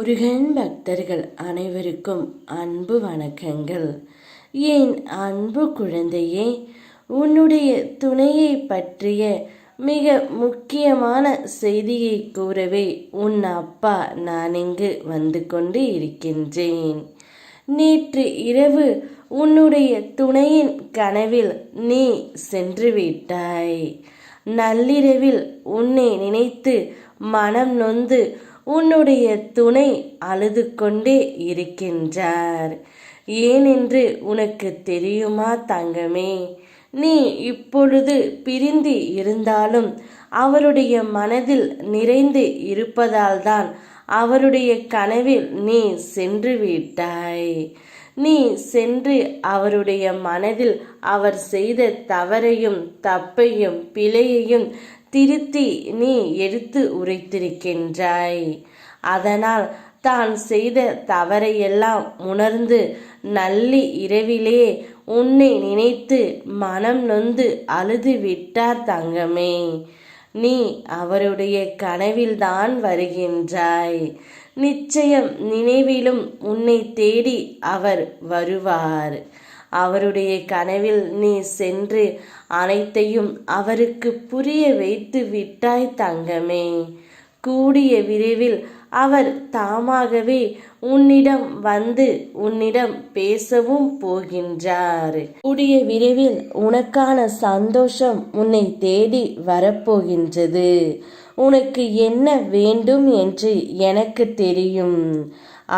முருகன் பக்தர்கள் அனைவருக்கும் அன்பு வணக்கங்கள். என் அன்பு குழந்தையே உன்னுடைய துணையை பற்றிய மிக முக்கியமான செய்தியை கூறவே உன் அப்பா நான் இங்கு வந்து கொண்டு இருக்கின்றேன். நேற்று இரவு உன்னுடைய துணையின் கனவில் நீ சென்று விட்டாய். நள்ளிரவில் உன்னை நினைத்து மனம் நொந்து உன்னுடைய துணை அழுது கொண்டே இருக்கின்றார். ஏனென்று உனக்கு தெரியுமா தங்கமே? நீ இப்பொழுது பிரிந்து இருந்தாலும் அவருடைய மனதில் நிறைந்து இருப்பதால்தான் அவருடைய கனவில் நீ சென்று விட்டாய். நீ சென்று அவருடைய மனதில் அவர் செய்த தவறையும் தப்பையும் பிழையையும் திருத்தி நீ எடுத்து உரைத்திருக்கின்றாய். அதனால் தான் செய்த தவறையெல்லாம் உணர்ந்து நல்லி இரவிலே உன்னை நினைத்து மனம் நொந்து அழுது விட்டார் தங்கமே. நீ அவருடைய கனவில்தான் வருகின்றாய். நிச்சயம் நினைவிலும் உன்னை தேடி அவர் வருவார். அவருடைய கனவில் நீ சென்று அனைத்தையும் அவருக்கு புரிய வைத்து விட்டாய் தங்கமே. கூடிய விரைவில் அவர் தாமாகவே உன்னிடம் வந்து உன்னிடம் பேசவும் போகின்றார். கூடிய விரைவில் உனக்கான சந்தோஷம் உன்னை தேடி வரப்போகின்றது. உனக்கு என்ன வேண்டும் என்று எனக்கு தெரியும்.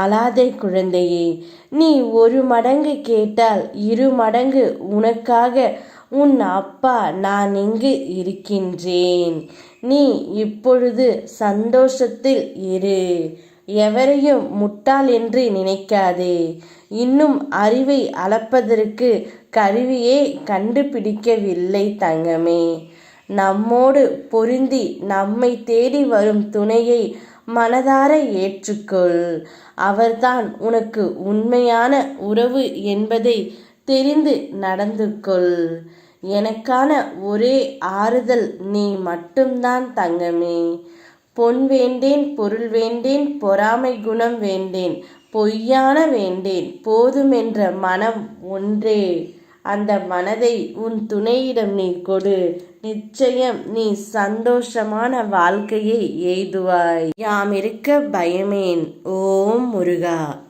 அலாதை குழந்தையே நீ ஒரு மடங்கு கேட்டால் இரு மடங்கு உனக்காக உன் அப்பா நான் இங்கு இருக்கின்றேன். நீ இப்பொழுது சந்தோஷத்தில் இரு. எவரையும் முட்டாள் என்று நினைக்காதே. இன்னும் அறிவை அளப்பதற்கு கருவியே கண்டுபிடிக்கவில்லை தங்கமே. நம்மோடு பொருந்தி நம்மை தேடி வரும் துணையை மனதார ஏற்றுக்கொள். அவர்தான் உனக்கு உண்மையான உறவு என்பதை தெரிந்து நடந்து கொள் எனக்கான ஒரே ஆறுதல் நீ மட்டும்தான் தங்கமே. பொன் வேண்டேன் பொருள் வேண்டேன் பொறாமை குணம் வேண்டேன் பொய்யான வேண்டேன் போதுமென்ற மனம் ஒன்றே. அந்த மனதை உன் துணையிடம் நீ கொடு. நிச்சயம் நீ சந்தோஷமான வாழ்க்கையை எய்துவாய். யாம் இருக்க பயமேன். ஓம் முருகா.